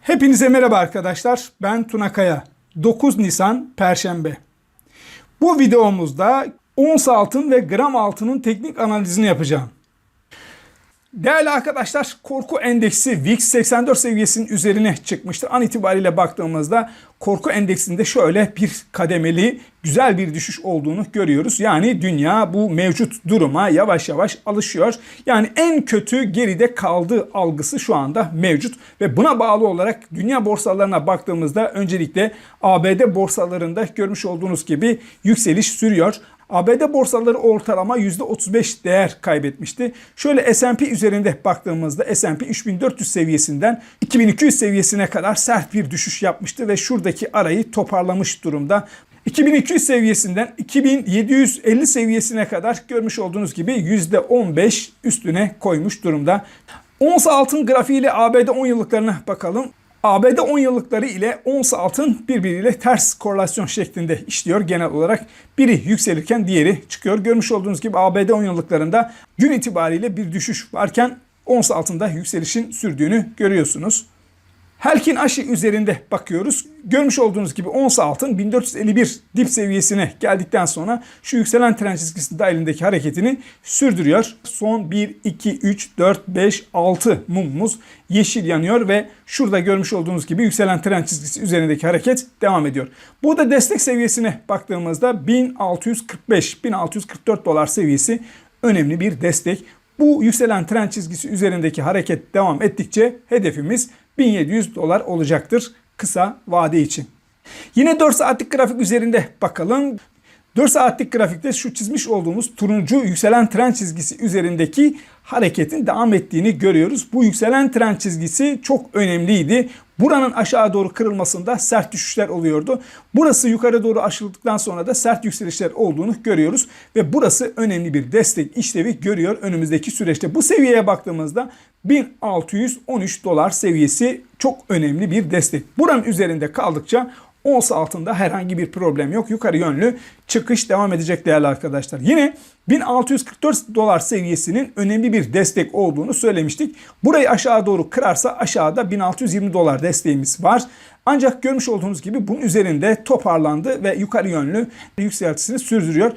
Hepinize merhaba arkadaşlar. Ben Tuna Kaya. 9 Nisan Perşembe. Bu videomuzda ons altın ve gram altının teknik analizini yapacağım. Değerli arkadaşlar korku endeksi VIX 84 seviyesinin üzerine çıkmıştı. An itibariyle baktığımızda korku endeksinde şöyle bir kademeli güzel bir düşüş olduğunu görüyoruz. Yani dünya bu mevcut duruma yavaş yavaş alışıyor. Yani en kötü geride kaldığı algısı şu anda mevcut ve buna bağlı olarak dünya borsalarına baktığımızda öncelikle ABD borsalarında görmüş olduğunuz gibi yükseliş sürüyor. ABD borsaları ortalama %35 değer kaybetmişti. Şöyle S&P üzerinde baktığımızda S&P 3400 seviyesinden 2200 seviyesine kadar sert bir düşüş yapmıştı ve şuradaki arayı toparlamış durumda. 2200 seviyesinden 2750 seviyesine kadar görmüş olduğunuz gibi %15 üstüne koymuş durumda. Ons altın grafiği ile ABD 10 yıllıklarına bakalım. ABD 10 yıllıkları ile ons altın birbiriyle ters korelasyon şeklinde işliyor genel olarak. Biri yükselirken diğeri çıkıyor. Görmüş olduğunuz gibi ABD 10 yıllıklarında gün itibariyle bir düşüş varken ons altında yükselişin sürdüğünü görüyorsunuz. Helkin aşı üzerinde bakıyoruz. Görmüş olduğunuz gibi ons altın 1451 dip seviyesine geldikten sonra şu yükselen trend çizgisi dahilindeki hareketini sürdürüyor. Son 1, 2, 3, 4, 5, 6 mumumuz yeşil yanıyor ve şurada görmüş olduğunuz gibi yükselen trend çizgisi üzerindeki hareket devam ediyor. Burada destek seviyesine baktığımızda 1645-1644 dolar seviyesi önemli bir destek. Bu yükselen trend çizgisi üzerindeki hareket devam ettikçe hedefimiz 1700 dolar olacaktır kısa vade için. Yine 4 saatlik grafik üzerinde bakalım. 4 saatlik grafikte şu çizmiş olduğumuz turuncu yükselen trend çizgisi üzerindeki hareketin devam ettiğini görüyoruz. Bu yükselen trend çizgisi çok önemliydi. Buranın aşağı doğru kırılmasında sert düşüşler oluyordu. Burası yukarı doğru aşıldıktan sonra da sert yükselişler olduğunu görüyoruz. Ve burası önemli bir destek işlevi görüyor önümüzdeki süreçte. Bu seviyeye baktığımızda 1613 dolar seviyesi çok önemli bir destek. Buranın üzerinde kaldıkça ons altında herhangi bir problem yok. Yukarı yönlü çıkış devam edecek değerli arkadaşlar. Yine 1644 dolar seviyesinin önemli bir destek olduğunu söylemiştik. Burayı aşağı doğru kırarsa aşağıda 1620 dolar desteğimiz var. Ancak görmüş olduğunuz gibi bunun üzerinde toparlandı ve yukarı yönlü yükseltisini sürdürüyor.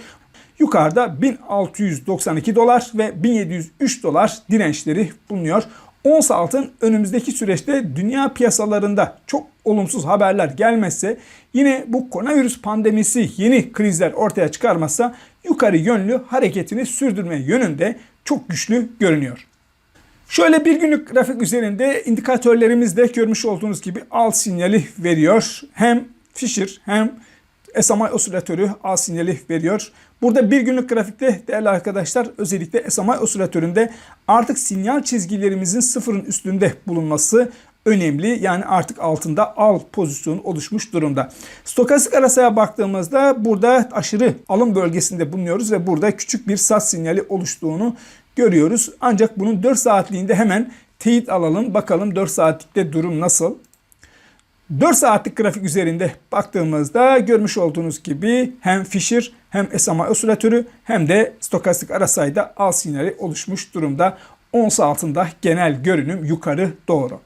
Yukarıda 1692 dolar ve 1703 dolar dirençleri bulunuyor. Ons altın önümüzdeki süreçte dünya piyasalarında çok olumsuz haberler gelmezse yine bu koronavirüs pandemisi yeni krizler ortaya çıkarmazsa yukarı yönlü hareketini sürdürme yönünde çok güçlü görünüyor. Şöyle bir günlük grafik üzerinde indikatörlerimizde görmüş olduğunuz gibi al sinyali veriyor. Hem Fisher hem SMI osilatörü al sinyali veriyor. Burada bir günlük grafikte değerli arkadaşlar özellikle SMI osilatöründe artık sinyal çizgilerimizin sıfırın üstünde bulunması önemli. Yani artık altında al pozisyonu oluşmuş durumda. Stokastik arasaya baktığımızda burada aşırı alım bölgesinde bulunuyoruz ve burada küçük bir sat sinyali oluştuğunu görüyoruz. Ancak bunun 4 saatliğinde hemen teyit alalım. Bakalım 4 saatlikte durum nasıl? 4 saatlik grafik üzerinde baktığımızda görmüş olduğunuz gibi hem Fisher hem SMA osilatörü hem de stokastik arasayda al sinyali oluşmuş durumda. Ons altında genel görünüm yukarı doğru.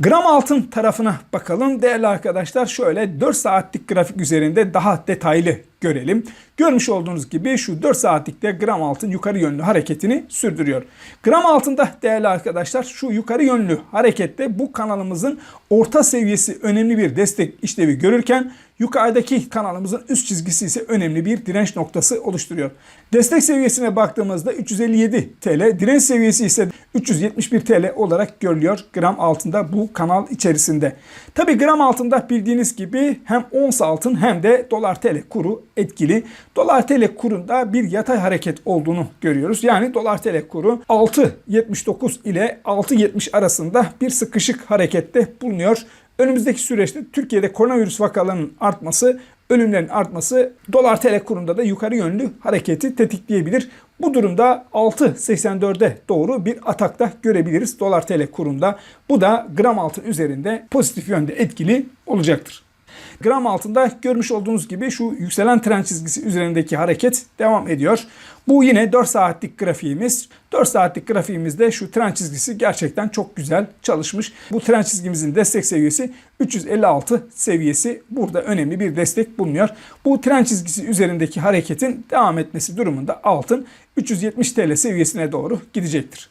Gram altın tarafına bakalım. Değerli arkadaşlar şöyle 4 saatlik grafik üzerinde daha detaylı görelim. Görmüş olduğunuz gibi şu 4 saatlikte gram altın yukarı yönlü hareketini sürdürüyor. Gram altında değerli arkadaşlar şu yukarı yönlü harekette bu kanalımızın orta seviyesi önemli bir destek işlevi görürken yukarıdaki kanalımızın üst çizgisi ise önemli bir direnç noktası oluşturuyor. Destek seviyesine baktığımızda 357 TL, direnç seviyesi ise 371 TL olarak görülüyor gram altında bu kanal içerisinde. Tabi gram altında bildiğiniz gibi hem ons altın hem de dolar TL kuru etkili. Dolar TL kurunda bir yatay hareket olduğunu görüyoruz. Yani dolar TL kuru 6.79 ile 6.70 arasında bir sıkışık harekette bulunuyor. Önümüzdeki süreçte Türkiye'de koronavirüs vakalarının artması, ölümlerin artması dolar TL kurunda da yukarı yönlü hareketi tetikleyebilir. Bu durumda 6.84'e doğru bir atakta görebiliriz dolar TL kurunda. Bu da gram altın üzerinde pozitif yönde etkili olacaktır. Gram altında görmüş olduğunuz gibi şu yükselen trend çizgisi üzerindeki hareket devam ediyor. Bu yine 4 saatlik grafiğimiz. 4 saatlik grafiğimizde şu trend çizgisi gerçekten çok güzel çalışmış. Bu trend çizgimizin destek seviyesi 356 seviyesi. Burada önemli bir destek bulunuyor. Bu trend çizgisi üzerindeki hareketin devam etmesi durumunda altın 370 TL seviyesine doğru gidecektir.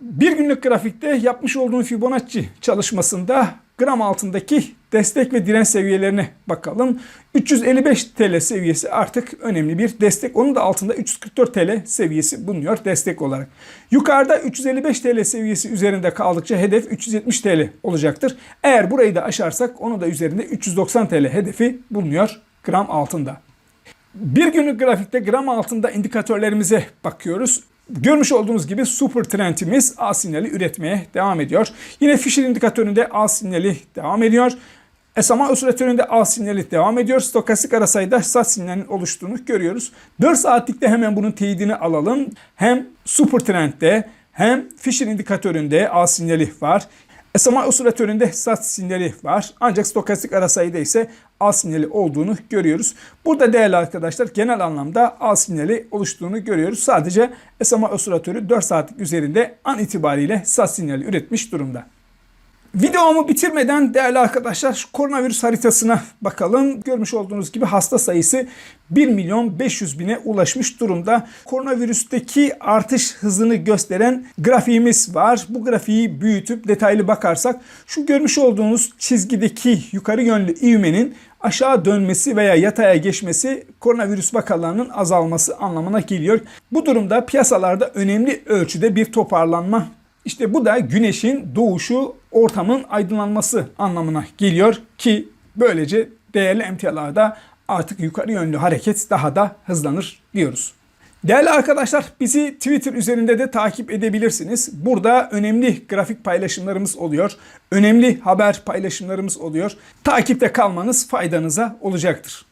Bir günlük grafikte yapmış olduğum Fibonacci çalışmasında gram altındaki destek ve direnç seviyelerine bakalım. 355 TL seviyesi artık önemli bir destek. Onun da altında 344 TL seviyesi bulunuyor destek olarak. Yukarıda 355 TL seviyesi üzerinde kaldıkça hedef 370 TL olacaktır. Eğer burayı da aşarsak onun da üzerinde 390 TL hedefi bulunuyor gram altında. Bir günlük grafikte gram altında indikatörlerimize bakıyoruz. Görmüş olduğunuz gibi super trendimiz A sinyali üretmeye devam ediyor. Yine Fisher indikatöründe A sinyali devam ediyor. SMA osilatöründe A sinyali devam ediyor. Stokastik arasayda sat sinyalinin oluştuğunu görüyoruz. 4 saatlikte hemen bunun teyidini alalım. Hem super trendde hem Fisher indikatöründe A sinyali var. SMA osilatöründe sat sinyali var. Ancak stokastik arasayıda ise A sinyali olduğunu görüyoruz. Burada değerli arkadaşlar genel anlamda A sinyali oluştuğunu görüyoruz. Sadece SMA osilatörü 4 saatlik üzerinde an itibariyle sat sinyali üretmiş durumda. Videomu bitirmeden değerli arkadaşlar koronavirüs haritasına bakalım. Görmüş olduğunuz gibi hasta sayısı 1 milyon 500 bine ulaşmış durumda. Koronavirüsteki artış hızını gösteren grafiğimiz var. Bu grafiği büyütüp detaylı bakarsak şu görmüş olduğunuz çizgideki yukarı yönlü ivmenin aşağı dönmesi veya yataya geçmesi koronavirüs vakalarının azalması anlamına geliyor. Bu durumda piyasalarda önemli ölçüde bir toparlanma işte bu da güneşin doğuşu, ortamın aydınlanması anlamına geliyor ki böylece değerli emtialarda artık yukarı yönlü hareket daha da hızlanır diyoruz. Değerli arkadaşlar bizi Twitter üzerinde de takip edebilirsiniz. Burada önemli grafik paylaşımlarımız oluyor. Önemli haber paylaşımlarımız oluyor. Takipte kalmanız faydanıza olacaktır.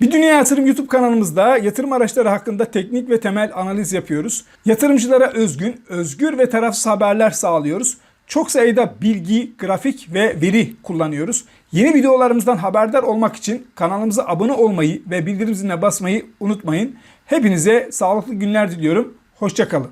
Bir Dünya Yatırım YouTube kanalımızda yatırım araçları hakkında teknik ve temel analiz yapıyoruz. Yatırımcılara özgün, özgür ve tarafsız haberler sağlıyoruz. Çok sayıda bilgi, grafik ve veri kullanıyoruz. Yeni videolarımızdan haberdar olmak için kanalımıza abone olmayı ve bildirim ziline basmayı unutmayın. Hepinize sağlıklı günler diliyorum. Hoşçakalın.